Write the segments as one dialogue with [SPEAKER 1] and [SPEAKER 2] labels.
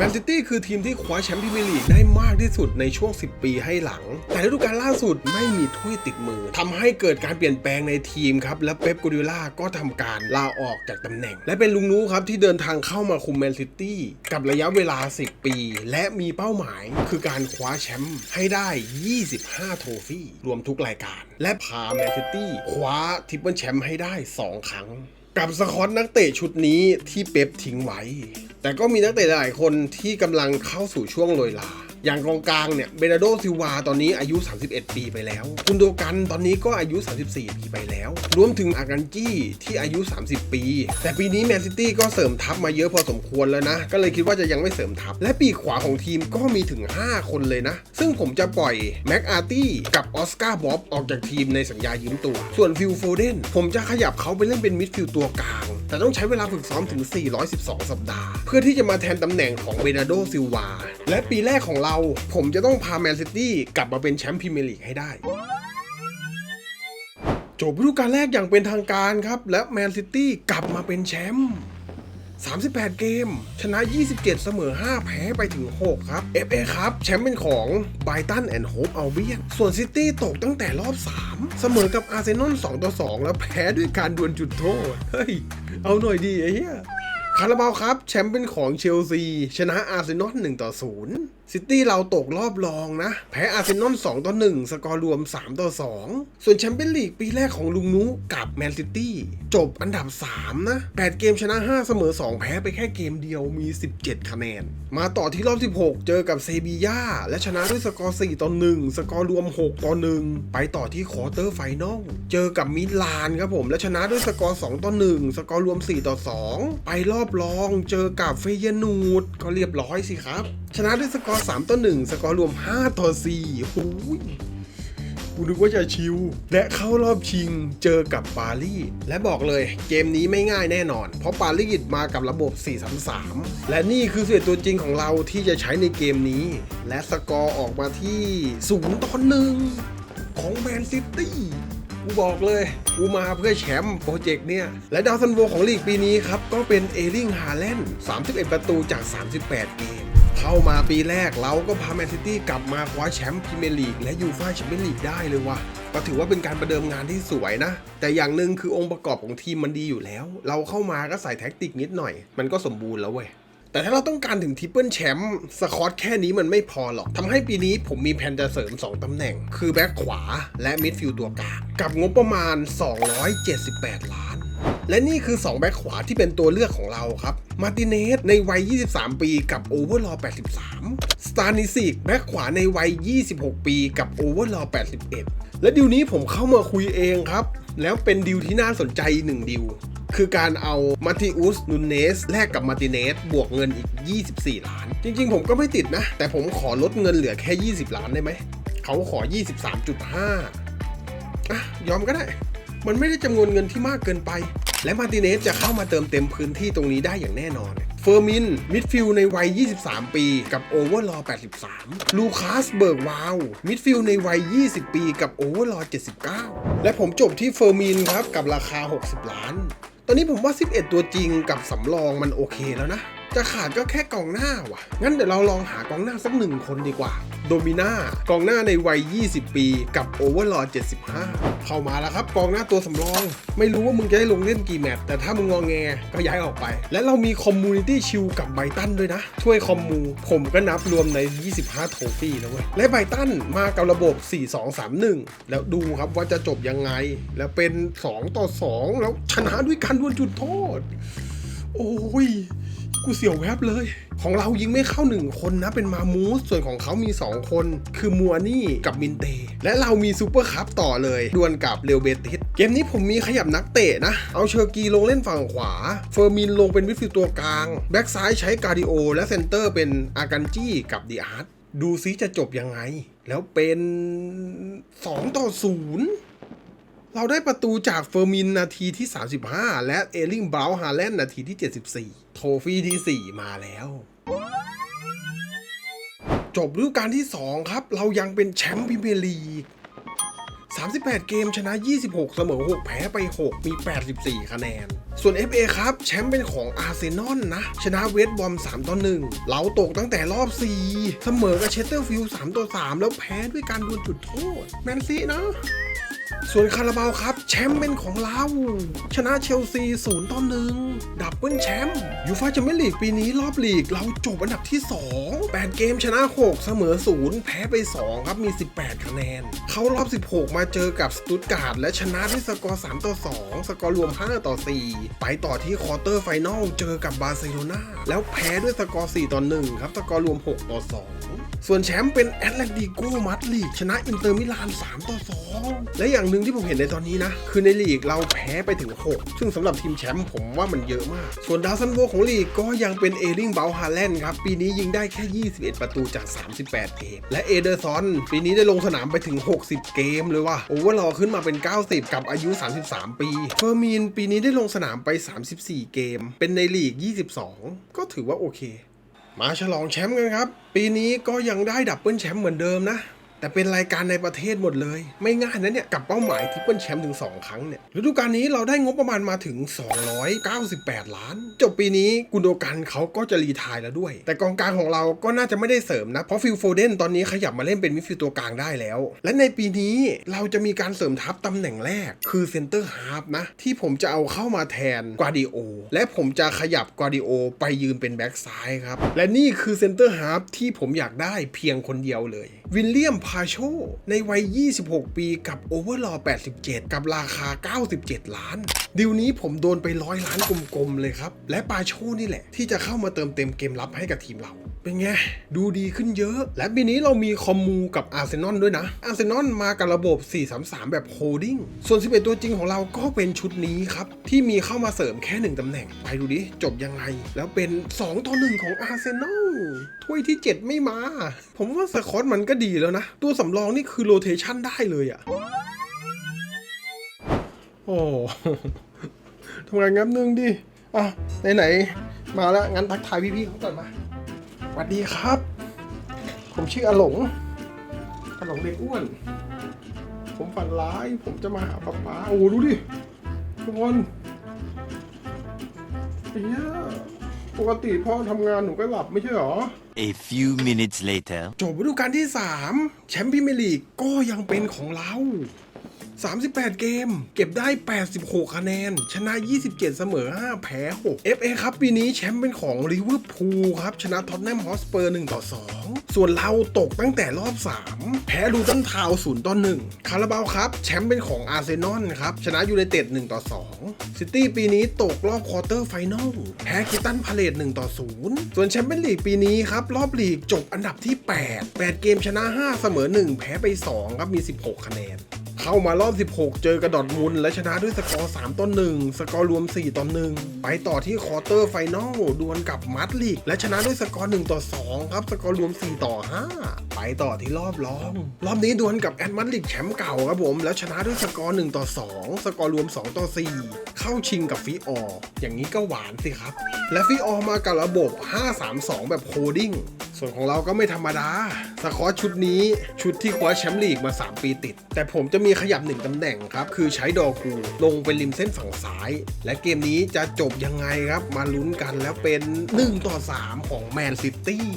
[SPEAKER 1] แมนซิตี้คือทีมที่คว้าแชมป์พรีเมียร์ลีกได้มากที่สุดในช่วง 10 ปีให้หลัง แต่ฤดูกาลล่าสุดไม่มีถ้วยติดมือทำให้เกิดการเปลี่ยนแปลงในทีมครับ และเป๊ปกูดิล่าก็ทำการลาออกจากตำแหน่ง และเป็นลุงนู้ครับที่เดินทางเข้ามาคุมแมนซิตี้กับระยะเวลา 10 ปี และมีเป้าหมายคือการคว้าแชมป์ให้ได้ 25 โทฟี่รวมทุกรายการ และพาแมนซิตี้คว้าทริปเปิลแชมป์ให้ได้ 2 ครั้ง กับสคอตนักเตะชุดนี้ที่เป๊ปทิ้งไว้ แต่ก็มีนักเตะหลายคนที่กำลังเข้าสู่ช่วงโรยลา อย่างกองกลางเนี่ยเบนาโดซิวาตอนนี้อายุ 31 ปีไปแล้ว คุณโดกันตอนนี้ก็อายุ 34 ปีไปแล้ว รวมถึงอากันจี้ที่อายุ 30 ปี แต่ปีนี้แมนซิตี้ก็เสริมทัพมาเยอะพอสมควรแล้วนะ ก็เลยคิดว่าจะยังไม่เสริมทัพ และปีขวาของทีมก็มีถึง 5 คนเลยนะ ซึ่งผมจะปล่อยแม็กอาร์ตี้กับออสการ์บ๊อบออกจากทีมในสัญญายืมตัว ส่วนฟิลโฟเดนผมจะขยับเขาไปเล่นเป็นมิดฟิลด์ตัวกลาง แต่ต้องใช้เวลาฝึกซ้อมถึง 412 สัปดาห์ เพื่อที่จะมาแทนตำแหน่งของเบนาโดซิลวา และปีแรกของเรา ผมจะต้องพาแมนซิตี้กลับมาเป็นแชมป์พรีเมียร์ลีกให้ได้จบฤดูกาลแรกอย่างเป็นทางการครับ และแมนซิตี้กลับมาเป็นแชมป์ 38 เกม ชนะ 27 เสมอ 5 แพ้ไปถึง 6 ครับ FA ครับแชมป์เป็นของไบตันแอนด์โฮปอัลเบียนส่วนซิตี้ตกตั้งแต่รอบ 3 เสมอกับอาร์เซนอล2ต่อ 2 แล้วแพ้ด้วยการดวลจุดโทษ เฮ้ย เอาหน่อยดีไอ้เหี้ยคาราบาวครับ แชมป์เป็นของเชลซี ชนะอาร์เซนอล1ต่อ 0 ซิตี้เราตกรอบรองนะ แพ้อาร์เซนอล2ต่อ1 สกอร์รวม 3 ต่อ 2 ส่วนแชมเปี้ยนลีกปีแรกของลุงนุกับแมนซิตี้จบอันดับ 3 นะ 8 เกมชนะ 5 เสมอ 2 แพ้ไปแค่เกมเดียวมี 17 คะแนน มาต่อที่รอบ 16 เจอกับเซบีย่าและชนะด้วยสกอร์ 4 ต่อ 1 สกอร์รวม 6 ต่อ 1 ไปต่อที่ควอเตอร์ไฟนอลเจอกับมิลานครับผมและชนะด้วยสกอร์ 2 ต่อ 1 สกอร์รวม 4 ต่อ 2 ไปรอบรองเจอกับเฟเยนูดก็เรียบร้อยสิครับ ชนะด้วยสกอร์3ต่อ1สกอร์รวม 5 ต่อ4โอ้ยกูนึกว่าจะชิว และเข้ารอบชิงเจอกับปารีสและบอกเลยเกมนี้ไม่ง่ายแน่นอน เพราะปารีสมากับระบบ 4-3-3 และนี่คือส่วนตัวจริงของเราที่จะใช้ในเกมนี้ และสกอร์ออกมาที่0ต่อ1ของแมนซิตี้กูบอกเลย กูมาเพื่อแชมป์โปรเจกต์เนี่ย และดาวซันโวของลีกปีนี้ครับ ก็เป็นเอลิงฮาแลนด์ 31 ประตูจาก 38 เกม เข้ามาปีแรกเราก็พาแมนซิตี้กลับมาคว้าแชมป์พรีเมียร์ลีกและยูฟ่าแชมเปี้ยนลีกได้เลยว่ะก็ถือว่าเป็นการประเดิมงานที่สวยนะ แต่อย่างหนึ่งคือองค์ประกอบของทีมมันดีอยู่แล้ว เราเข้ามาก็ใส่แท็กติกนิดหน่อย มันก็สมบูรณ์แล้วเว้ยแต่ถ้าเราต้องการถึงทริปเปิลแชมป์สคอตแค่นี้มันไม่พอหรอกทำให้ปีนี้ผมมีแผนจะเสริม 2ตำแหน่ง คือแบ็คขวาและมิดฟิลด์ตัวกลางกับงบประมาณ 278 ล้าน และนี่คือ 2 แบ็คขวาที่เป็นตัวเลือกของเราครับ มาร์ติเนสในวัย 23 ปีกับโอเวอร์ลอ83 สตานิสิกแบ็คขวาในวัย 26 ปีกับโอเวอร์ลอ81 และดิวนี้ผมเข้ามาคุยเองครับ แล้วเป็นดิวที่น่าสนใจหนึ่งดิว คือการเอามาติอุสนูเนสแลกกับมาติเนสบวกเงินอีก 24 ล้าน จริงๆ ผมก็ไม่ติดนะ แต่ผมขอลดเงินเหลือแค่ 20 ล้านได้ไหม เขาขอ 23.5อะยอมก็ได้ มันไม่ได้จำนวนเงินที่มากเกินไป และมาร์ติเนสจะเข้ามาเติมเต็มพื้นที่ตรงนี้ได้อย่างแน่นอนเฟอร์มิน มิดฟิลในวัย 23 ปี กับโอเวอร์ลอ83 ลูคัส เบิร์กวาว มิดฟิลในวัย 20 ปีกับโอเวอร์ลอ79 และผมจบที่เฟอร์มินครับ กับราคา 60 ล้าน ตอนนี้ผมว่า 11 ตัวจริงกับสำรองมันโอเคแล้วนะ จะขาดก็แค่กองหน้าว่ะ งั้นเดี๋ยวเราลองหากองหน้าสักหนึ่งคนดีกว่า โดมิน่ากองหน้าในวัย 20 ปีกับโอเวอร์ลอ75 เข้ามาแล้วครับกองหน้าตัวสำรอง ไม่รู้ว่ามึงจะได้ลงเล่นกี่แมตช์แต่ถ้ามึงงอแงก็ย้ายออกไป และเรามีคอมมูนิตี้ชิลกับไบตันด้วยนะ ช่วยคอมมู ผมก็นับรวมใน 25 โทฟี่นะเว้ย และไบตันมากับระบบ 4-2-3-1 แล้วดูครับว่าจะจบยังไง แล้วเป็น 2 ต่อ 2 แล้วชนะด้วยการดวลจุดโทษ โอ้ย กูเสียวแวบเลย ของเรายิงไม่เข้าหนึ่งคนนะ เป็นมามูส ส่วนของเขามี 2 คน คือมัวนี่กับมินเต และเรามีซูเปอร์คัพต่อเลย ดวลกับเรลเบติส เกมนี้ผมมีขยับนักเตะนะ เอาเชอร์กีลงเล่นฝั่งขวา เฟอร์มินลงเป็นมิฟิลตัวกลาง แบ็กซ้ายใช้การดิโอ และเซนเตอร์เป็นอากันจี้กับดีอาร์ตดูซิจะจบยังไง แล้วเป็น 2 ต่อ 0 เราได้ประตูจากเฟอร์มินนาทีที่ 35 และเอลิงบราวน์ฮาแลนด์นาทีที่ 74 โทฟี่ที่ 4 มาแล้ว จบฤดูกาลที่ 2 ครับ เรายังเป็นแชมป์พรีเมียร์ลีก38 เกมชนะ 26 เสมอ 6 แพ้ไป 6 มี 84 คะแนน ส่วน FA ครับ แชมป์เป็นของอาร์เซนอลนะ ชนะเวสต์บอม 3 ต่อ 1 เราตกตั้งแต่รอบ 4 เสมอกับเชสเตอร์ฟิลด์ 3 ต่อ 3 แล้วแพ้ด้วยการดวลจุดโทษ แมนซีนะ ส่วนคาราบาวครับ แชมป์เป็นของเรา ชนะเชลซี0ต่อ1ดับเบิลแชมป์ยูฟ่าแชมเปี้ยนลีกปีนี้รอบลีก เราจบอันดับที่ 2 8 เกมชนะ 6 เสมอ 0 แพ้ไป 2 ครับมี 18 คะแนน เข้ารอบ 16 มาเจอกับสตุตการ์ดและชนะด้วยสกอร์ 3 ต่อ 2 สกอร์รวม 5 ต่อ 4 ไปต่อที่ควอเตอร์ไฟนอลเจอกับบาร์เซโลนาแล้วแพ้ด้วยสกอร์ 4 ต่อ 1 ครับสกอร์รวม 6 ต่อ 2 ส่วนแชมป์เป็นแอตเลติโกมาดริดชนะอินเตอร์มิลาน 3 ต่อ 2 และอย่างหนึ่งที่ผมเห็นในตอนนี้นะ คือในลีกเราแพ้ไปถึง 6 ซึ่งสำหรับทีมแชมป์ผมว่ามันเยอะมาก ส่วนดาวซันโวของลีกก็ยังเป็นเอริงเบลฮาแลนด์ครับ ปีนี้ยิงได้แค่ 21 ประตูจาก 38 เกม และเอเดอร์ซอนปีนี้ได้ลงสนามไปถึง 60 เกมเลยว่ะโอเวอร์ลอขึ้นมาเป็น 90 กับอายุ 33 ปีเฟอร์มีนปีนี้ได้ลงสนามไป 34 เกม เป็นในลีก 22 ก็ถือว่าโอเค มาฉลองแชมป์กันครับ ปีนี้ก็ยังได้ดับเบิลแชมป์เหมือนเดิมนะ แต่เป็นรายการในประเทศหมดเลย ไม่ง่ายนะเนี่ย กับเป้าหมายทริปเปิลแชมป์ถึง 2 ครั้งเนี่ยฤดูกาลนี้เราได้งบประมาณมาถึง 298 ล้าน จบปีนี้กุนโดกันเขาก็จะรีทายแล้วด้วย แต่กองกลางของเราก็น่าจะไม่ได้เสริมนะ เพราะฟิลโฟเดนตอนนี้ขยับมาเล่นเป็นมิดฟิลด์ตัวกลางได้แล้ว และในปีนี้เราจะมีการเสริมทัพตำแหน่งแรก คือเซนเตอร์ฮาร์ฟนะ ที่ผมจะเอาเข้ามาแทนกวาดิโอและผมจะขยับกวาดิโอไปยืนเป็นแบ็กซ้ายครับและนี่คือเซนเตอร์ฮาร์ฟที่ผมอยากได้เพียงคนเดียวเลย วิลเลียมพาโช ในวัย 26 ปีกับโอเวอร์ลอ87 กับราคา 97 ล้าน ดิวนี้ผมโดนไปร้อยล้านกลมๆเลยครับ และปาโชนี่แหละ ที่จะเข้ามาเติมเต็มเกมรับให้กับทีมเรา เป็นไง ดูดีขึ้นเยอะ และปีนี้เรามีคอมมูกับอาร์เซนอลด้วยนะ อาร์เซนอลมากับระบบ 433 แบบโฮลดิ้ง ส่วน 11 ตัวจริงของเราก็เป็นชุดนี้ครับ ที่มีเข้ามาเสริมแค่ 1 ตำแหน่ง ไปดูดิ จบยังไง แล้วเป็น 2 ต่อ 1 ของอาร์เซนอล ถ้วยที่ 7 ไม่มา ผมว่าสคอตมันก็ดีแล้วนะ ตัวสำรองนี่คือโรเทชันได้เลยอะโอ้ทำงานงับนึงดิ อะ ไหนๆ มาแล้ว งั้นทักทายพี่ๆเขาก่อนมา วัสดีครับ ผมชื่ออาหลงอาหลงเด็กอ้วน ผมฝันร้าย ผมจะมาหาป๊าป๊าโอ้โหดูดิทุกคนเฮียปกติพ่อทำงานหนูก็หลับไม่ใช่หรอ
[SPEAKER 2] A few minutes later.
[SPEAKER 1] จบฤดูกาลที่ 3 แชมป์พรีเมียร์ลีกก็ยังเป็นของเรา 38 เกม เก็บได้ 86 คะแนน ชนะ 27 เสมอ 5 แพ้ 6 FA ครับปีนี้แชมป์เป็นของลิเวอร์พูลครับ ชนะท็อตแนมฮอสเปอร์1ต่อ 2 ส่วนเราตกตั้งแต่รอบ 3 แพ้ลูตันทาวน์0ต่อ1คาราบาวครับ แชมป์เป็นของอาร์เซนอลครับ ชนะยูไนเต็ด1ต่อ 2 ซิตี้ปีนี้ตกรอบควอเตอร์ไฟนอลแพ้คิตันพาเลต1ต่อ 0 ส่วนแชมเปี้ยนลีกปีนี้ครับ รอบลีกจบอันดับที่ 8 8 เกมชนะ 5 เสมอ 1 แพ้ไป 2 ครับมี 16 คะแนน เข้ามารอบ 16 เจอกระดอดมุนและชนะด้วยสกอร์ 3ต่อ1สกอร์รวม 4 ต่อ 1 ไปต่อที่ควอเตอร์ไฟนอลดวลกับมัดลีกและชนะด้วยสกอร์ 1 ต่อ 2 ครับ สกอร์รวม 4 ต่อ 5 ไปต่อที่รอบรอง รอบนี้ดวลกับแอดมัดลีกแชมป์เก่าครับผม แล้วชนะด้วยสกอร์ 1 ต่อ 2 สกอร์รวม 2 ต่อ 4 เข้าชิงกับฟิออร์อย่างนี้ก็หวานสิครับ และฟิออร์มากับระบบ 5-3-2 แบบโคดิ้ง ส่วนของเราก็ไม่ธรรมดาสคอตชุดนี้ชุดที่คว้าแชมป์ลีกมา 3 ปีติด แต่ผมจะมีขยับหนึ่งตำแหน่งครับ คือใช้ดอกูลงเป็นริมเส้นฝั่งซ้าย และเกมนี้จะจบยังไงครับ มาลุ้นกันแล้วเป็น 1 ต่อ 3 ของแมนซิตี้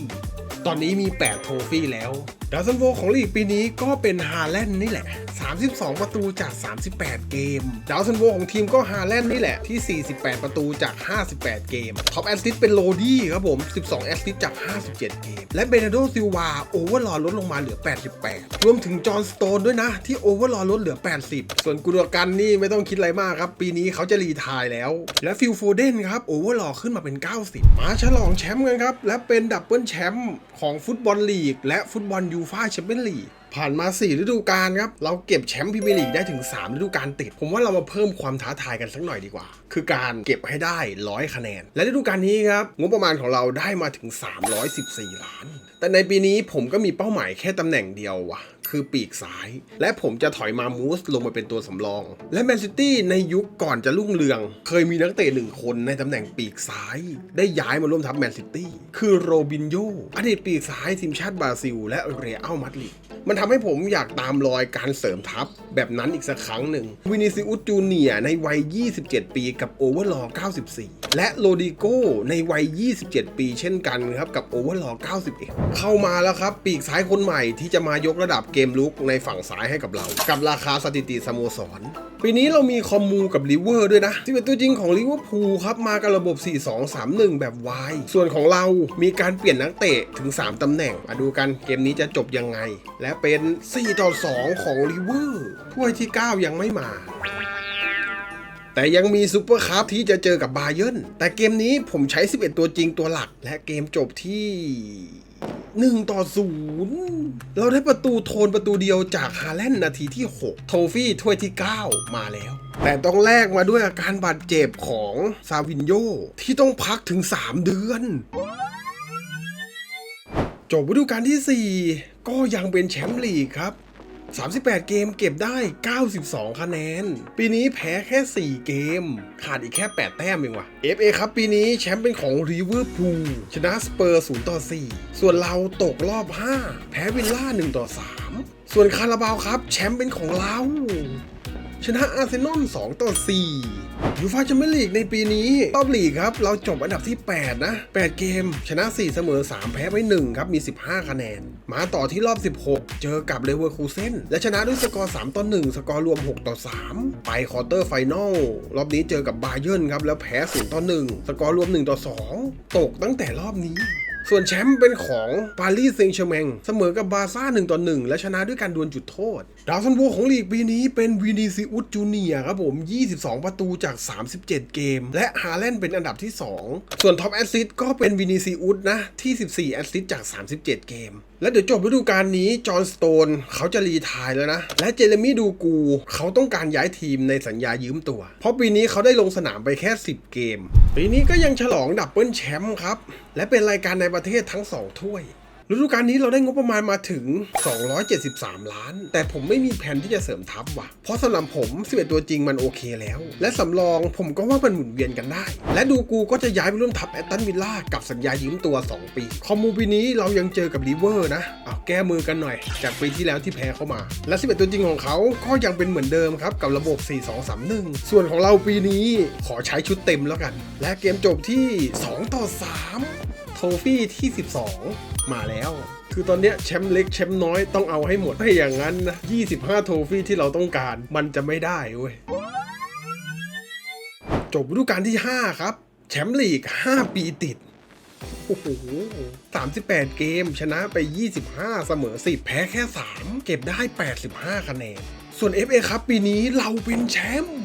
[SPEAKER 1] ตอนนี้มี 8 โทฟี่แล้วดาวซันโวของลีกปีนี้ก็เป็นฮาแลนด์นี่แหละ 32 ประตูจาก 38 เกม ดาวซันโวของทีมก็ฮาแลนด์นี่แหละที่ 48 ประตูจาก 58 เกม ท็อปแอสซิสต์เป็นโรดี้ครับผม 12 แอสซิสต์จาก 57 เกมและเบเนโดซิลวาโอเวอร์ลอลดลงมาเหลือ 88 รวมถึงจอห์นสโตนด้วยนะ ที่โอเวอร์ลอลดเหลือ 80 ส่วนกุดกันนี่ไม่ต้องคิดอะไรมากครับ ปีนี้เขาจะรีทายแล้ว และฟิลโฟเดนครับโอเวอร์ลอขึ้นมาเป็น 90 มาฉลองแชมป์กันครับ และเป็นดับเบิลแชมป์ของฟุตบอลลีก และฟุตบอลยูฟ่าแชมเปี้ยนลีก ผ่านมา 4 ฤดูกาลครับ เราเก็บแชมป์พรีเมียร์ลีกได้ถึง 3 ฤดูกาลติด ผมว่าเรามาเพิ่มความท้าทายกันสักหน่อยดีกว่า คือการเก็บให้ได้ 100 คะแนน และฤดูกาลนี้ครับ งบประมาณของเราได้มาถึง 314 ล้าน แต่ในปีนี้ผมก็มีเป้าหมายแค่ตำแหน่งเดียวว่ะ คือปีกซ้าย และผมจะถอยมามูสลงมาเป็นตัวสำรอง และแมนซิตี้ในยุคก่อนจะรุ่งเรือง เคยมีนักเตะหนึ่งคนในตำแหน่งปีกซ้าย ได้ย้ายมาร่วมทัพแมนซิตี้คือโรบินโยอดีตปีกซ้ายทีมชาติบราซิล และเรอัลมาดริดมันทำให้ผมอยากตามรอยการเสริมทัพแบบนั้นอีกสักครั้งหนึ่งวินิซิอุสจูเนียในวัย 27 ปีกับโอเวอร์ลอ94 และโรดิโก้ในวัย 27 ปีเช่นกันครับกับโอเวอร์ลอ91 เข้ามาแล้วครับ ปีกซ้ายคนใหม่ที่จะมายกระดับเกมมลุกในฝั่งซ้ายให้กับเรา กับราคาสถิติสโมสร ปีนี้เรามีคอมมูกับลิเวอร์ด้วยนะที่เป็นตัวจริงของลิเวอร์พูลครับ มากับระบบ 4-2-3-1 แบบวายส่วนของเรามีการเปลี่ยนนักเตะถึง 3 ตำแหน่งมาดูกันเกมนี้จะจบยังไง และเป็น4ต่อ2ของลิเวอร์ถ้วยที่ 9 ยังไม่มาแต่ยังมีซูเปอร์คัพที่จะเจอกับบาเยิร์นแต่เกมนี้ผมใช้ 11 ตัวจริงตัวหลัก และเกมจบที่ หนึ่งต่อศูนย์เราได้ประตูโทนประตูเดียวจากฮาแลนด์นาทีที่ 6 โทฟี่ถ้วยที่ 9 มาแล้ว แต่ต้องแลกมาด้วยอาการบาดเจ็บของซาวินโยที่ต้องพักถึง 3 เดือน จบฤดูกาลที่ 4 ก็ยังเป็นแชมป์ลีกครับ 38 เกมเก็บได้ 92 คะแนน ปีนี้แพ้แค่ 4 เกม ขาดอีกแค่ 8 แต้มเองว่ะ FA ครับปีนี้แชมป์เป็นของริเวอร์พูลชนะสเปอร์0ต่อ4 ส่วนเราตกรอบ 5 แพ้วิลล่า1ต่อ3 ส่วนคาราบาวครับ แชมป์เป็นของเรา ชนะอาร์เซนอล2ต่อ 4 ยูฟาแชมเปี้ยนลีกในปีนี้รอบลีกครับ เราจบอันดับที่ 8 นะ 8 เกม ชนะ 4 เสมอ 3 แพ้ไป1ครับ มี 15 คะแนน มาต่อที่รอบ 16 เจอกับเลเวอร์คูเซนและชนะด้วยสกอร์ 3 ต่อ 1 สกอร์รวม 6 ต่อ 3 ไปควอเตอร์ไฟนอลรอบนี้เจอกับบาเยิร์นครับแล้วแพ้0ต่อ 1 สกอร์รวม 1 ต่อ 2 ตกตั้งแต่รอบนี้ ส่วนแชมป์เป็นของปารีสเซงต์แชร์แมงเสมอกับบาร์ซ่า1ต่อ1และชนะด้วยการดวลจุดโทษ ดาวซันโวของลีกปีนี้เป็นวินิซิอุสจูเนียครับผม 22 ประตูจาก 37 เกม และฮาแลนด์เป็นอันดับที่ 2 ส่วนท็อปแอสซิสต์ก็เป็นวินิซิอุสนะ ที่ 14 แอสซิสต์จาก 37 เกม และเดี๋ยวจบฤดูกาลนี้จอห์นสโตนเขาจะรีทายแล้วนะ และเจเรมี่ดูกูเขาต้องการย้ายทีมในสัญญายืมตัว เพราะปีนี้เขาได้ลงสนามไปแค่ 10 เกม ปีนี้ก็ยังฉลองดับเบิลแชมป์ครับและเป็นรายการในประเทศทั้ง 2 ถ้วยฤดูกาลนี้เราได้งบประมาณมาถึง 273 ล้าน แต่ผมไม่มีแผนที่จะเสริมทัพว่ะ เพราะสำหรับผม11ตัวจริงมันโอเคแล้ว และสำรองผมก็ว่ามันหมุนเวียนกันได้ และดูกูก็จะย้ายไปร่วมทัพแอตตันวิลล่ากับสัญญายืมตัว 2 ปี คอมมูปีนี้เรายังเจอกับลิเวอร์นะเอาแก้มือกันหน่อย จากปีที่แล้วที่แพ้เข้ามา และ 11 ตัวจริงของเขาก็ยังเป็นเหมือนเดิมครับกับระบบ 4-2-3-1 ส่วนของเราปีนี้ขอใช้ชุดเต็มแล้วกัน และเกมจบที่ 2 ต่อ 3 ฟี่ที่ 12 มาแล้ว คือตอนเนี้ยแชมป์เล็กแชมป์น้อยต้องเอาให้หมดไม่อย่างนั้นนะ25 โทฟี่ที่เราต้องการมันจะไม่ได้เว้ย จบฤดูกาลที่ 5 ครับ แชมป์ลีก 5 ปีติดโอ้โห38 เกม ชนะไป 25 เสมอ 10 แพ้แค่ 3 เก็บได้ 85 คะแนน ส่วน FA ครับปีนี้เราเป็นแชมป์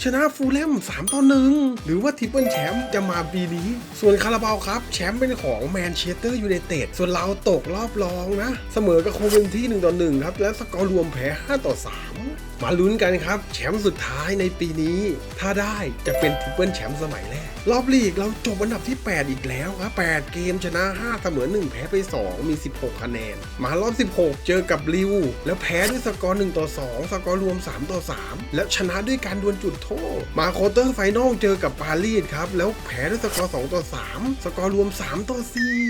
[SPEAKER 1] ชนะฟูลแลม3ต่อ1หรือว่าทิปเปิลแชมป์จะมาปีนี้ ส่วนคาราบาวครับ แชมป์เป็นของแมนเชสเตอร์ยูไนเต็ดส่วนเราตกรอบรองนะ เสมอกับโคเวนที่1ต่อ1ครับ และสกอร์รวมแพ้5ต่อ3 มาลุ้นกันครับ แชมป์สุดท้ายในปีนี้ ถ้าได้จะเป็นทริปเปิลแชมป์สมัยแรก รอบลีกเราจบอันดับที่ 8 อีกแล้วครับ8เกมชนะ 5 เสมอ 1 แพ้ไป 2 มี 16 คะแนน มารอบ 16 เจอกับลิว แล้วแพ้ด้วยสกอร์ 1 ต่อ 2 สกอร์รวม 3 ต่อ 3 แล้วชนะด้วยการดวลจุดโทษ มาโควอเตอร์ไฟนอลเจอกับปารีสครับ แล้วแพ้ด้วยสกอร์ 2 ต่อ 3 สกอร์รวม 3 ต่อ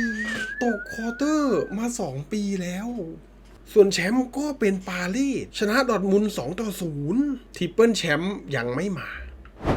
[SPEAKER 1] 4 ตกควอเตอร์มา 2 ปีแล้ว ส่วนแชมป์ก็เป็นปารีสชนะดอทมุน2ต่อ0ทริปเปิลแชมป์ยังไม่มา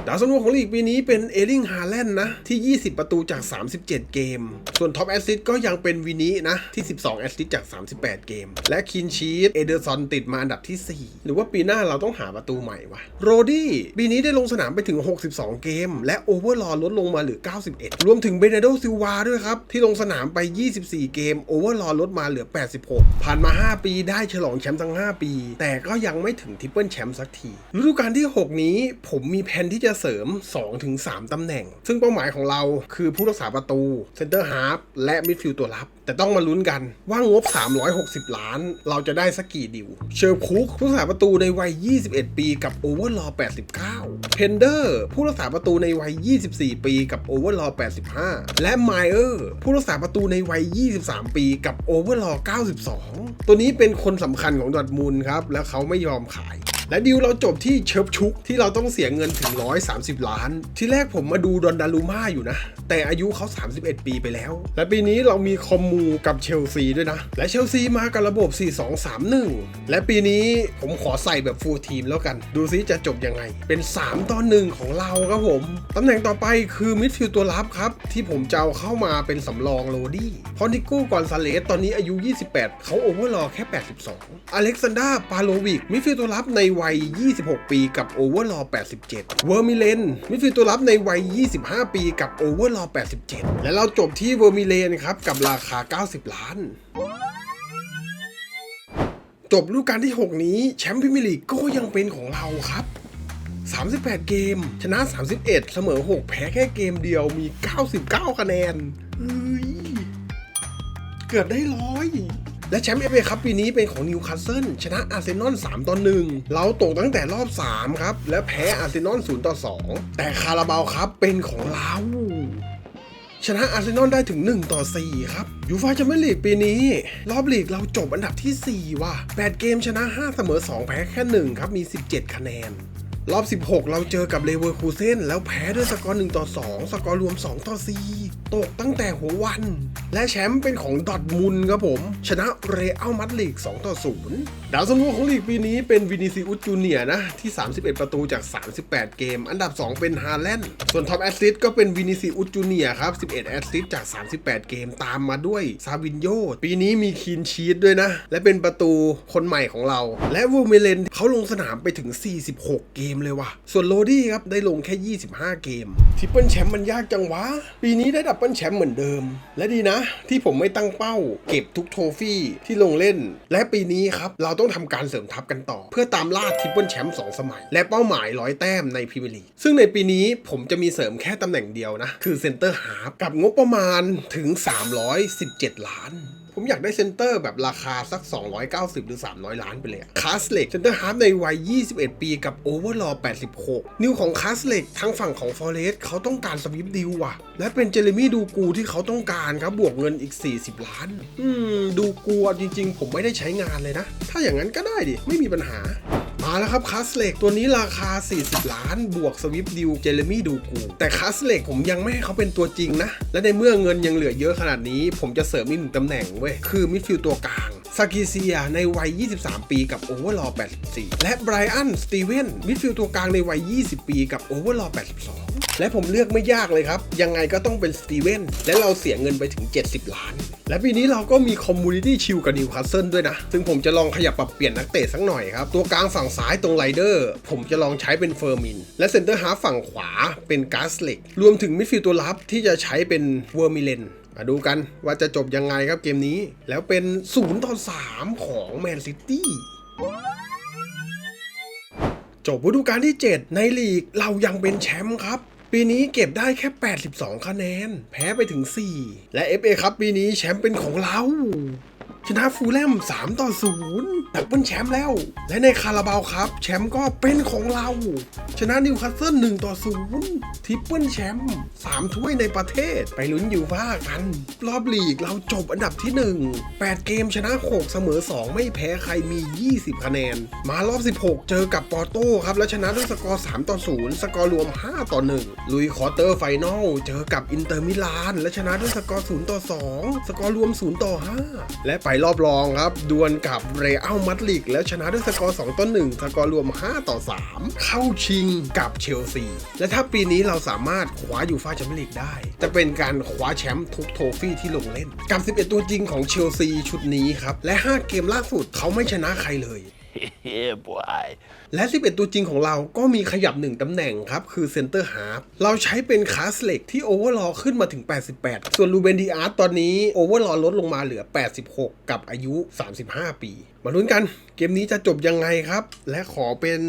[SPEAKER 1] ดาวซันโวของลีกปีนี้เป็นเอลิงฮาแลนด์นะ ที่ 20 ประตูจาก 37 เกม ส่วนท็อปแอสซิสต์ก็ยังเป็นวินินะ ที่ 12 แอสซิสต์จาก 38 เกม และคินชีตเอเดอร์ซอนติดมาอันดับที่ 4 หรือว่าปีหน้าเราต้องหาประตูใหม่วะโรดี้ปีนี้ได้ลงสนามไปถึง 62 เกม และโอเวอร์ลอลดลงมาเหลือ 91 รวมถึงเบเนโดซิลวาด้วยครับ ที่ลงสนามไป 24 เกมโอเวอร์ลอลดมาเหลือ 86 ผ่านมา 5 ปีได้ฉลองแชมป์ทั้ง 5 ปี แต่ก็ยังไม่ถึงทิปเปิลแชมป์สักทีฤดูกาลที่ 6 นี้ผมมีแผนที่จะเสริม 2-3 ตำแหน่ง ซึ่งเป้าหมายของเราคือผู้รักษาประตูเซนเตอร์ฮาร์ฟและมิดฟิลด์ตัวรับ แต่ต้องมาลุ้นกันว่างบ 360 ล้าน เราจะได้สักกี่ดิว เชอร์คุกผู้รักษาประตูในวัย 21 ปีกับโอเวอร์ลอ89 เพนเดอร์ผู้รักษาประตูในวัย 24 ปีกับโอเวอร์ลอ85 และไมเออร์ผู้รักษาประตูในวัย 23 ปีกับโอเวอร์ลอ92 ตัวนี้เป็นคนสำคัญของดอทมุนด์ครับ แล้วเขาไม่ยอมขาย และดิวเราจบที่เชิบชุกที่เราต้องเสียเงินถึง 130 ล้าน ที่แรกผมมาดูดอนดารูมาอยู่นะ แต่อายุเขา 31 ปีไปแล้ว และปีนี้เรามีคอมมูกับเชลซีด้วยนะ และเชลซีมากับระบบ 4-2-3-1 และปีนี้ผมขอใส่แบบฟูลทีมแล้วกัน ดูซิจะจบยังไง เป็น 3ต่อ1ของเราครับผม ตำแหน่งต่อไปคือมิดฟิลด์ตัวรับครับ ที่ผมจะเอาเข้ามาเป็นสำรองโรดี้เพราะนิโก้กอนซาเลสตอนนี้อายุ 28 เขาโอเวอร์ลอแค่ 82 อเล็กซานดราปาโลวิกมิดฟิลด์ตัวรับในวัย 26 ปีกับโอเวอร์ลอ87 เวอร์มิเลนมิดฟิลด์ตัวรับในวัย 25 ปีกับโอเวอร์ลอ87 และเราจบที่เวอร์มิเลนครับกับราคา 90 ล้านจบฤดูกาลที่ 6 นี้แชมป์พรีเมียร์ลีกก็ยังเป็นของเราครับ 38 เกม ชนะ 31 เสมอ 6 แพ้แค่เกมเดียวมี 99 คะแนนเฮ้ยเกือบได้ร้อย และแชมป์เอฟเอคัพปีนี้เป็นของนิวคาสเซิลชนะอาร์เซนอล3ต่อ1เราตกตั้งแต่รอบ 3 ครับ และแพ้อาร์เซนอล0ต่อ2 แต่คาราบาวครับเป็นของเราชนะอาร์เซนอลได้ถึง 1 ต่อ 4 ครับยูฟ่าแชมเปี้ยนลีกปีนี้ รอบลีกเราจบอันดับที่ 4 ว่ะ8เกมชนะ 5 เสมอ 2 แพ้แค่ 1 ครับมี 17 คะแนน รอบ 16 เราเจอกับเลเวอร์คูเซนแล้วแพ้ด้วยสกอร์1ต่อ 2 สกอร์รวม 2 ต่อ 4 ตกตั้งแต่หัววัน และแชมป์เป็นของดอทมุนครับผม ชนะเรอัลมาดริด2ต่อ 0 ดาวซันโวของลีกปีนี้เป็นวินิซิอุสจูเนียนะ ที่ 31 ประตูจาก 38 เกม อันดับ 2 เป็นฮาแลนด์ส่วนท็อปแอสซิสก็เป็นวินิซิอุสจูเนียครับ 11 แอสซิสต์จาก 38 เกมตามมาด้วยซาวินโยปีนี้มีคีนชีตด้วยนะ และเป็นประตูคนใหม่ของเรา และวูเมเลนเขาลงสนามไปถึง 46 เกมเลยว่ะ ส่วนโรดี้ครับได้ลงแค่ 25 เกมทิปเปิลแชมป์มันยากจังวะ ปีนี้ได้ดับเบิลแชมป์เหมือนเดิม และดีนะ ที่ผมไม่ตั้งเป้า เก็บทุกโทฟี่ที่ลงเล่น และปีนี้ครับ เราต้องทำการเสริมทัพกันต่อ เพื่อตามล่าทิปเปิลแชมป์สองสมัย และเป้าหมายร้อยแต้มในพรีเมียร์ลีกซึ่งในปีนี้ผมจะมีเสริมแค่ตำแหน่งเดียวนะ คือเซนเตอร์ฮาร์ฟกับงบประมาณถึง 317 ล้าน ผมอยากได้เซนเตอร์แบบราคาสัก 290 หรือ 300 ล้านไปเลยคาสเล็กเซนเตอร์ฮาร์ฟในวัย 21 ปีกับโอเวอร์ลอ86 นิวของคาสเล็กทางฝั่งของฟอเรสเขาต้องการสวิปดิวว่ะ และเป็นเจเรมี่ดูกูที่เขาต้องการครับบวกเงินอีก 40 ล้าน อืม ดูกูจริง ๆ ผมไม่ได้ใช้งานเลยนะ ถ้าอย่างนั้นก็ได้ดิ ไม่มีปัญหามาแล้วครับคัสเล็กตัวนี้ราคา 40 ล้าน บวกสวิปดิวเจเรมี่ดูกูแต่คัสเล็กผมยังไม่ให้เขาเป็นตัวจริงนะ และในเมื่อเงินยังเหลือเยอะขนาดนี้ ผมจะเสริมอีกหนึ่งตำแหน่งเว้ย คือมิดฟิลด์ตัวกลางซากิเซียในวัย 23 ปีกับโอเวอร์ลอ84 และไบรอัน สตีเวนมิดฟิลด์ตัวกลางในวัย 20 ปีกับโอเวอร์ลอ82 และผมเลือกไม่ยากเลยครับ ยังไงก็ต้องเป็นสตีเวนและเราเสียเงินไปถึง 70 ล้าน และปีนี้เราก็มีคอมมูนิตี้ชิลกับนิวคาสเซิลด้วยนะ ซึ่งผมจะลองขยับปรับเปลี่ยนนักเตะสักหน่อยครับ ตัวกลางฝั่งซ้ายตรงไรเดอร์ ผมจะลองใช้เป็นเฟอร์มิน และเซนเตอร์ฮาฝั่งขวาเป็นกาสเล็กรวมถึงมิดฟิลด์ตัวรับที่จะใช้เป็นเวอร์มิเลน มาดูกันว่าจะจบยังไงครับเกมนี้ แล้วเป็น0ต่อ3ของแมนซิตี้จบฤดูกาลที่ 7 ในลีกเรายังเป็นแชมป์ครับ ปีนี้เก็บได้แค่ 82 คะแนน แพ้ไปถึง 4 และ FA ครับปีนี้แชมป์เป็นของเรา ชนะฟูลแลม3 ต่อ 0 ดับเบิลแชมป์แล้ว และในคาราบาวครับ แชมป์ก็เป็นของเรา ชนะนิวคาสเซิล1ต่อ 0ทริปเปิลแชมป์3ถ้วยในประเทศ ไปลุ้นยูฟ่ากัน รอบลีกเราจบอันดับที่ 1 8 เกมชนะ 6 เสมอ 2 ไม่แพ้ใครมี 20 คะแนน มารอบ 16 เจอกับปอร์โต้ครับ แล้วชนะด้วยสกอร์ 3 ต่อ 0 สกอร์รวม 5 ต่อ 1 ลุยคอเตอร์ไฟนอลเจอกับอินเตอร์มิลาน และชนะด้วยสกอร์ 0 ต่อ 2 สกอร์รวม 0 ต่อ 5 และไปรอบรองครับ ดวลกับเรอัลมาดริดแล้วชนะด้วยสกอร์ 2 ต่อ 1 สกอร์รวม 5 ต่อ 3 เข้าชิงกับเชลซี และถ้าปีนี้เราสามารถคว้ายูฟ่าแชมเปี้ยนลีกได้ จะเป็นการคว้าแชมป์ทุกโทฟี่ที่ลงเล่น กับ 11 ตัวจริงของเชลซีชุดนี้ครับ และ 5 เกมล่าสุดเขาไม่ชนะใครเลย และ 11 ตัวจริงของเราก็มีขยับ 1 ตำแหน่งครับ คือเซนเตอร์ฮาร์ฟเราใช้เป็นคาสเล็กที่โอเวอร์ลอขึ้นมาถึง 88 ส่วนลูเบนดีอาร์ตตอนนี้โอเวอร์ลอลดลงมาเหลือ 86 กับอายุ 35 ปี มาลุ้นกันเกมนี้จะจบยังไงครับ และขอเป็น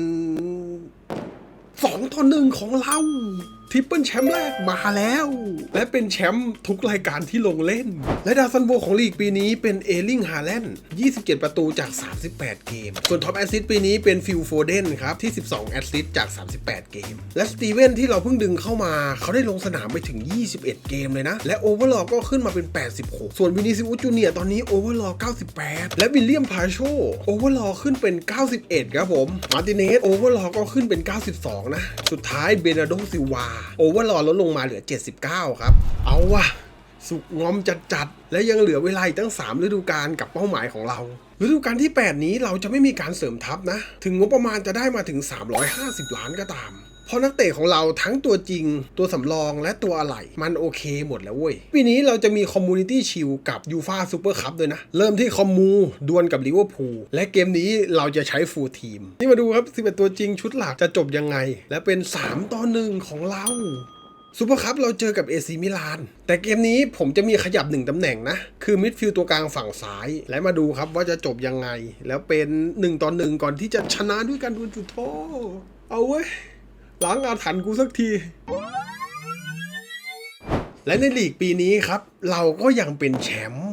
[SPEAKER 1] 2 ต่อ 1 ของเรา ทริปเปิลแชมป์แรกมาแล้ว และเป็นแชมป์ทุกรายการที่ลงเล่น และดาวซันโบของลีกปีนี้เป็นเอลิงฮาแลนด์27 ประตูจาก 38 เกม ส่วนท็อปแอสซิสต์ปีนี้เป็นฟิลโฟเดนครับ ที่ 12 แอสซิสต์จาก 38 เกม และสตีเวนที่เราเพิ่งดึงเข้ามา เขาได้ลงสนามไปถึง 21 เกมเลยนะ และโอเวอร์ลอก็ขึ้นมาเป็น 86 ส่วนวินิซิอุสจูเนียตอนนี้โอเวอร์ลอ98 และวิลเลียมพาโชโอเวอร์ลอขึ้นเป็น 91 ครับผม มาร์ติเนสโอเวอร์ลอก็ขึ้นเป็น 92 นะ สุดท้ายเบนาโดซิวาโอเวอร์ลอลดลงมาเหลือ 79 ครับ เอาวะสุกงอมจัดๆและยังเหลือเวลาอีกตั้ง 3 ฤดูกาลกับเป้าหมายของเรา ฤดูกาลที่ 8 นี้เราจะไม่มีการเสริมทัพนะ ถึงงบประมาณจะได้มาถึง 350 ล้านก็ตาม เพราะนักเตะของเราทั้งตัวจริง ตัวสำรองและตัวอะไหล่มันโอเคหมดแล้วเว้ย ปีนี้เราจะมีคอมมูนิตี้ชิลกับยูฟาซูเปอร์คัพด้วยนะ เริ่มที่คอมมูดวลกับลิเวอร์พูลและเกมนี้เราจะใช้ฟูลทีม นี่มาดูครับ11ตัวจริงชุดหลักจะจบยังไง และเป็น 3ต่อหนึ่งของเราซูเปอร์คัพเราเจอกับเอซีมิลาน แต่เกมนี้ผมจะมีขยับหนึ่งตำแหน่งนะ คือมิดฟิลด์ตัวกลางฝั่งซ้าย และมาดูครับว่าจะจบยังไง แล้วเป็น1ต่อหนึ่งก่อนที่จะชนะด้วยการดวลจุดโทษเอาเว้ย ล้างอาถรรพ์กูสักที และในลีกปีนี้ครับ เราก็ยังเป็นแชมป์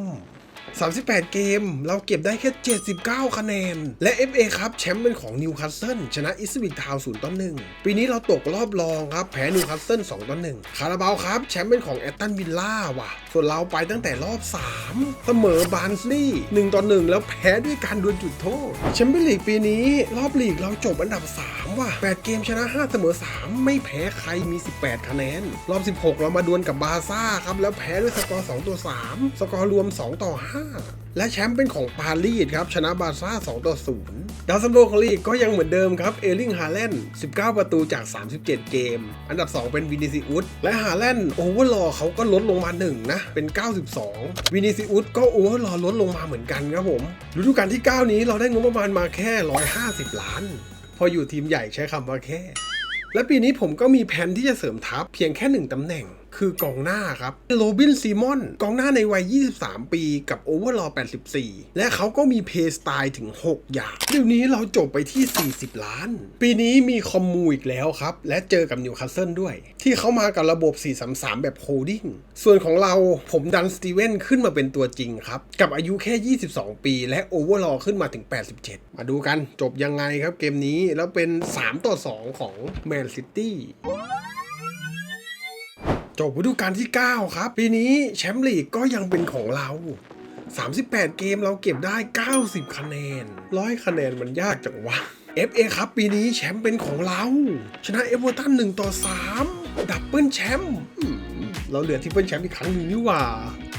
[SPEAKER 1] 38 เกม เราเก็บได้แค่ 79 คะแนน และ FA ครับแชมป์เป็นของนิวคาสเซิลชนะอิสวิกทาวน์0ต่อ1ปีนี้เราตกรอบรองครับแพ้นิวคาสเซิล2ต่อ1คาราบาวครับแชมป์เป็นของแอตตันวิลล่าว่ะ ส่วนเราไปตั้งแต่รอบ 3 เสมอบาร์นสลีย์1ต่อ1แล้วแพ้ด้วยการดวลจุดโทษแชมเปี้ยนลีกปีนี้รอบลีกเราจบอันดับ 3 ว่ะ 8 เกมชนะ 5 เสมอ 3 ไม่แพ้ใครมี 18 คะแนน รอบ 16 เรามาดวลกับบาร์ซ่าครับแล้วแพ้ด้วยสกอร์2ต่อ3สกอร์รวม 2 ต่อ 5และแชมป์เป็นของปารีสครับชนะบาร์ซ่า2ต่อ0ดาวซันโดของลีกก็ยังเหมือนเดิมครับเอลิงฮาแลนด์19 ประตูจาก 37 เกม อันดับ 2 เป็นวินิซิอุสและฮาแลนด์โอเวอร์ลอเขาก็ลดลงมา 1 นะ เป็น 92 วินิซิอุสก็โอเวอร์ลอลดลงมาเหมือนกันครับผมฤดูกาลที่ 9 นี้เราได้งบประมาณมาแค่ 150 ล้าน พออยู่ทีมใหญ่ใช้คำว่าแค่ และปีนี้ผมก็มีแผนที่จะเสริมทัพเพียงแค่หนึ่งตำแหน่ง คือกองหน้าครับ โรบินซีมอนกองหน้าในวัย 23 ปีกับโอเวอร์ลอ84 และเขาก็มีเพย์สไตล์ถึง 6 อย่างเดี๋ยวนี้เราจบไปที่ 40 ล้าน ปีนี้มีคอมมูอีกแล้วครับ และเจอกับนิวคาสเซิลด้วย ที่เขามากับระบบ 433 แบบโฮดิ้งส่วนของเราผมดันสตีเวนขึ้นมาเป็นตัวจริงครับ กับอายุแค่ 22 ปี และโอเวอร์ลอขึ้นมาถึง 87 มาดูกันจบยังไงครับเกมนี้แล้วเป็น 3 ต่อ 2 ของแมนซิตี้ จบฤดูกาลที่ 9 ครับ ปีนี้แชมป์ลีกก็ยังเป็นของเรา 38 เกมเราเก็บได้ 90 คะแนนร้อยคะแนนมันยากจังวะ FA ครับปีนี้แชมป์เป็นของเรา ชนะเอเวอร์ตัน1ต่อ 3 ดับเบิลแชมป์เราเหลือทริปเปิลแชมป์อีกครั้งหนึ่งนี่หว่า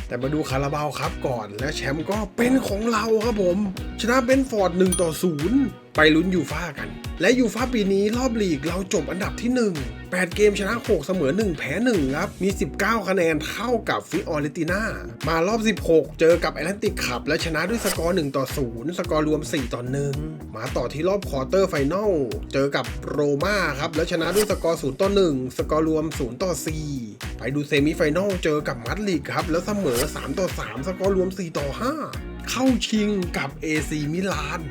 [SPEAKER 1] แต่มาดูคาราบาวครับก่อน และแชมป์ก็เป็นของเราครับผม ชนะเบนฟอร์ด1ต่อ0 ไปลุ้นยูฟ่ากัน และยูฟ่าปีนี้รอบลีกเราจบอันดับที่ 1 8 เกมชนะ 6 เสมอ 1 แพ้ 1 ครับ มี 19 คะแนนเท่ากับฟิออริติน่ามารอบ 16 เจอกับแอตแลนติกขับ และชนะด้วยสกอร์ 1 ต่อ 0 สกอร์รวม 4 ต่อ 1 มาต่อที่รอบควอเตอร์ไฟนอลเจอกับโรม่าครับ แล้วชนะด้วยสกอร์ 0 ต่อ 1 สกอร์รวม 0 ต่อ 4 ไปดูเซมิไฟนอลเจอกับมัดลีกครับ แล้วเสมอ 3 ต่อ 3 สกอร์รวม 4 ต่อ 5 เข้าชิงกับ AC มิลาน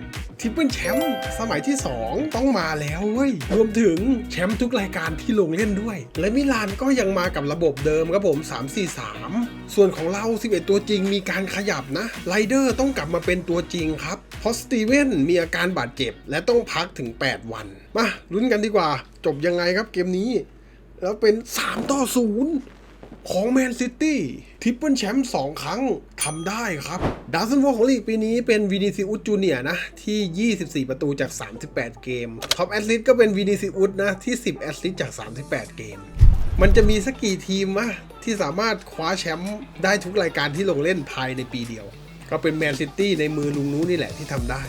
[SPEAKER 1] ทิปเปิลแชมป์สมัยที่ 2 ต้องมาแล้วเว้ย รวมถึงแชมป์ทุกรายการที่ลงเล่นด้วย และมิลานก็ยังมากับระบบเดิมครับผม 3-4-3 ส่วนของเรา 11 ตัวจริงมีการขยับนะไรเดอร์ต้องกลับมาเป็นตัวจริงครับ เพราะสตีเวนมีอาการบาดเจ็บ และต้องพักถึง 8 วัน มาลุ้นกันดีกว่า จบยังไงครับเกมนี้ แล้วเป็น 3 ต่อ 0 ของแมนซิตี้ทริปเปิลแชมป์สองครั้งทำได้ครับ ดาวซันโวของลีกปีนี้เป็นวินิซิอุสจูเนียนะ ที่ 24 ประตูจาก 38 เกม ท็อปแอสซิสต์ก็เป็นวินิซิอุสนะ ที่ 10 แอสซิสต์จาก 38 เกม มันจะมีสักกี่ทีมวะที่สามารถคว้าแชมป์ได้ทุกรายการที่ลงเล่นภายในปีเดียว ก็เป็นแมนซิตี้ในมือลุงนู้นี่แหละที่ทำได้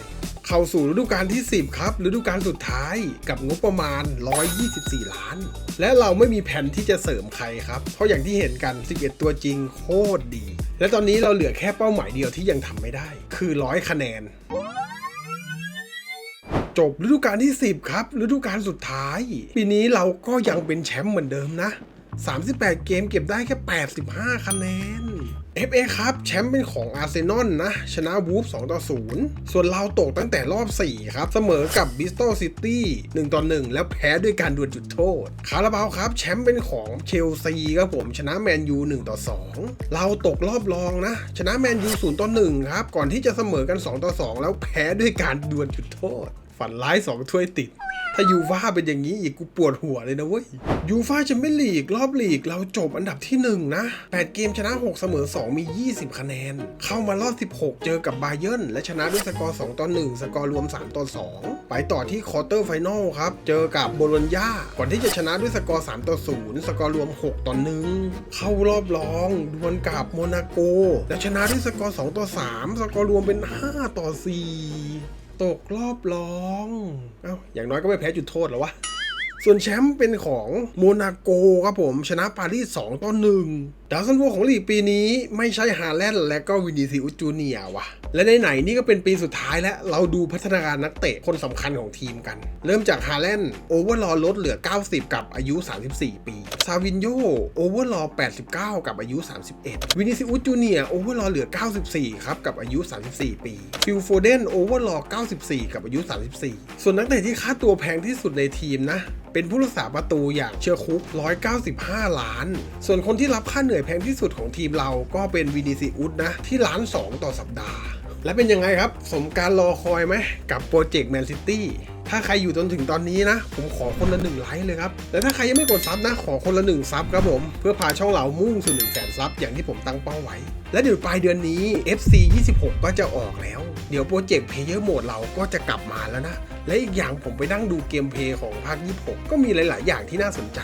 [SPEAKER 1] เข้าสู่ฤดูกาลที่ 10 ครับฤดูกาลสุดท้ายกับงบประมาณ 124 ล้าน และเราไม่มีแผนที่จะเสริมใครครับ เพราะอย่างที่เห็นกัน 11 ตัวจริงโคตรดี และตอนนี้เราเหลือแค่เป้าหมายเดียวที่ยังทำไม่ได้ คือ100คะแนนจบฤดูกาลที่ 10 ครับฤดูกาลสุดท้าย ปีนี้เราก็ยังเป็นแชมป์เหมือนเดิมนะ 38 เกมเก็บได้แค่ 85 คะแนน FA ครับแชมป์เป็นของอาร์เซนอลนะ ชนะวูฟ2ต่อ 0 ส่วนเราตกตั้งแต่รอบ 4 ครับ เสมอกับบิสตอลซิตี้1ต่อ 1 แล้วแพ้ด้วยการดวลจุดโทษ คาราบาวครับ แชมป์เป็นของเชลซีครับผม ชนะแมนยู1ต่อ 2 เราตกรอบรองนะ ชนะแมนยู0ต่อ 1 ครับ ก่อนที่จะเสมอกัน 2 ต่อ 2 แล้วแพ้ด้วยการดวลจุดโทษ ฝันร้าย2ถ้วยติด ถ้ายูฟ่าเป็นอย่างนี้อีกกูปวดหัวเลยนะเว้ยยูฟ่าแชมเปี้ยนลีกรอบลีกเราจบอันดับที่ 1 นะ 8 เกมชนะ 6 เสมอ 2 มี 20 คะแนน เข้ามารอบ 16 เจอกับบาเยิร์นและชนะด้วยสกอร์ 2 ต่อ 1 สกอร์รวม 3 ต่อ 2 ไปต่อที่ควอเตอร์ไฟนอลครับ เจอกับโบโลญญาก่อนที่จะชนะด้วยสกอร์ 3 ต่อ 0 สกอร์รวม 6 ต่อ 1 เข้ารอบรองดวลกับโมนาโก และชนะด้วยสกอร์ 2 ต่อ 3 สกอร์รวมเป็น 5 ต่อ 4 ตกรอบรอง เอ้า อย่างน้อยก็ไม่แพ้จุดโทษแล้ววะ ส่วนแชมป์เป็นของโมนาโกครับผม ชนะปารีส2ต่อ1ดาวซันโวของลีกปีนี้ไม่ใช่ฮาแลนด์และก็วินิซิอุจูเนียว่ะและในไหนนี่ก็เป็นปีสุดท้ายแล้ว เราดูพัฒนาการนักเตะคนสำคัญของทีมกัน เริ่มจากฮาแลนด์โอเวอร์ลอลดเหลือ 90 กับอายุ 34 ปีซาวินโยโอเวอร์ลอ89 กับอายุ 31 วินิซิอุสจูเนียโอเวอร์ลอเหลือ 94 ครับกับอายุ 34 ปีฟิลโฟเดนโอเวอร์ลอ94 กับอายุ 34 ส่วนนักเตะที่ค่าตัวแพงที่สุดในทีมนะ เป็นผู้รักษาประตูอย่างเชอร์คุก 195 ล้าน ส่วนคนที่รับค่าเหนื่อยแพงที่สุดของทีมเราก็เป็นวินิซิอุสนะ ที่ล้าน 2 ต่อสัปดาห์ และเป็นยังไงครับ สมการรอคอยไหมกับโปรเจกต์แมนซิตี้ถ้าใครอยู่จนถึงตอนนี้นะ ผมขอคนละหนึ่งไลค์เลยครับ และถ้าใครยังไม่กดซับนะ ขอคนละหนึ่งซับครับผม เพื่อพาช่องเรามุ่งสู่หนึ่งแสนซับอย่างที่ผมตั้งเป้าไว้ และเดี๋ยวปลายเดือนนี้ FC 26 ก็จะออกแล้ว เดี๋ยวโปรเจกต์เพย์เยอร์โหมดเราก็จะกลับมาแล้วนะ และอีกอย่างผมไปนั่งดูเกมเพย์ของภาค 26 ก็มีหลาย ๆ อย่างที่น่าสนใจ